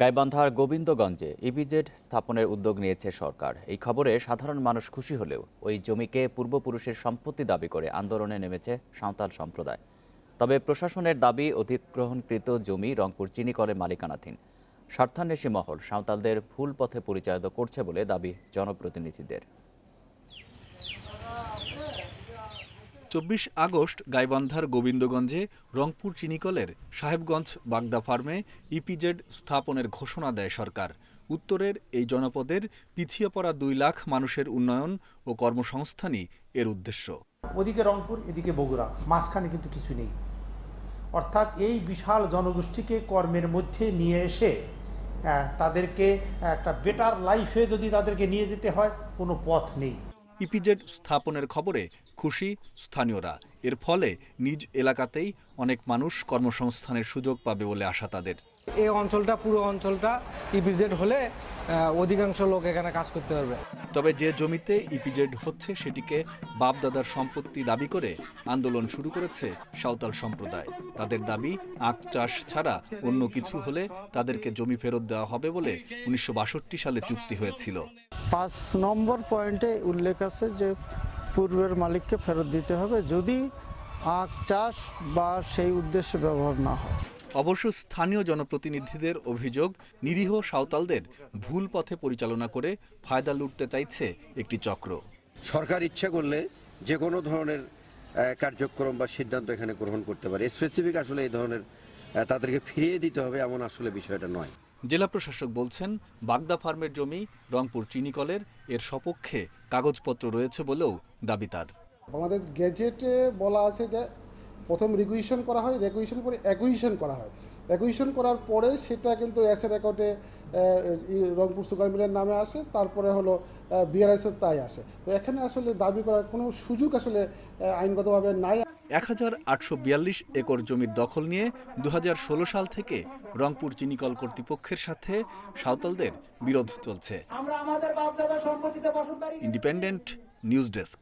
গাইবান্ধার গোবিন্দগঞ্জে ইপিজেড স্থাপনের উদ্যোগ নিয়েছে সরকার। এই খবরে সাধারণ মানুষ খুশি হলেও ওই জমিকে পূর্বপুরুষের সম্পত্তি দাবি করে আন্দোলনে নেমেছে সাঁওতাল সম্প্রদায়। তবে প্রশাসনের দাবি, অধিগ্রহণকৃত জমি রংপুর চিনিকলে মালিকানাধীন। স্বার্থান্বেষী মহল সাঁওতালদের ভুল পথে পরিচালিত করছে বলে দাবি জনপ্রতিনিধিদের। চব্বিশ আগস্ট গাইবান্ধার গোবিন্দগঞ্জে রংপুর চিনিকলের সাহেবগঞ্জ বাগদা ফার্মে ইপিজেড স্থাপনের ঘোষণা দেয় সরকার। উত্তরের এই জনপদের পিছিয়ে পড়া দুই লাখ মানুষের উন্নয়ন ও কর্মসংস্থানই এর উদ্দেশ্য। ওদিকে রংপুর, এদিকে বগুড়া, মাঝখানে কিন্তু কিছু নেই। অর্থাৎ এই বিশাল জনগোষ্ঠীকে কর্মের মধ্যে নিয়ে এসে তাদেরকে একটা বেটার লাইফে যদি তাদেরকে নিয়ে যেতে হয়, কোনো পথ নেই। ইপিজেড স্থাপনের খবরে খুশি স্থানীয়রা। এর ফলে নিজ এলাকাতেই অনেক মানুষ কর্মসংস্থানের সুযোগ পাবে বলে আশা তাদের। এই অঞ্চলটা পুরো অঞ্চলটা ইপিজেড হলে অধিকাংশ লোক এখানে কাজ করতে পারবে। তবে যে জমিতে ইপিজেড হচ্ছে সেটিকে বাপদাদার সম্পত্তি দাবি করে আন্দোলন শুরু করেছে সাঁওতাল সম্প্রদায়। তাদের দাবি আখ চাষ ছাড়া অন্য কিছু হলে তাদেরকে জমি ফেরত দেওয়া হবে বলে উনিশশো বাষট্টি সালে চুক্তি হয়েছিল। পাঁচ নম্বর পয়েন্টে উল্লেখ আছে যে পূর্বের মালিককে ফেরত দিতে হবে যদি আখ চাষ বা সেই উদ্দেশ্যে ব্যবহার না হয়। অবশ্য স্থানীয় জনপ্রতিনিধিদের অভিযোগ নিরীহ সাঁওতালদের ভুল পথে পরিচালনা করে ফায়দা লুটতে চাইছে একটি চক্র। সরকার ইচ্ছা করলে যে কোনো ধরনের কার্যক্রম বা সিদ্ধান্ত এখানে গ্রহণ করতে পারে। স্পেসিফিক আসলে এই ধরনের তাদেরকে ফিরিয়ে দিতে হবে এমন আসলে বিষয়টা নয়। জেলা প্রশাসক বলছেন, বাগদা ফার্মের জমি রংপুর চিনিকলের, এর সপক্ষে কাগজপত্র রয়েছে বলেও দাবি তার। বাংলাদেশ গেজেটে বলা আছে যে, প্রথম রেগুইশন করা হয় রেগুইশন করে অ্যাকুইশন করা হয়। অ্যাকুইশন করার পরে সেটা কিন্তু অ্যাসেট অ্যাকাউন্টে রংপুর সুগার মিলের নামে আসে, তারপরে হলো বিআরএসের তাই আসে। তো এখানে আসলে দাবি করার কোনো সুযোগ আসলে আইনগতভাবে নাই। এক হাজার আটশো বিয়াল্লিশ একর জমির দখল নিয়ে দু হাজার ষোলো সাল থেকে রংপুর চিনিকল কর্তৃপক্ষের সাথে সাঁওতালদের বিরোধ চলছে। Independent news desk.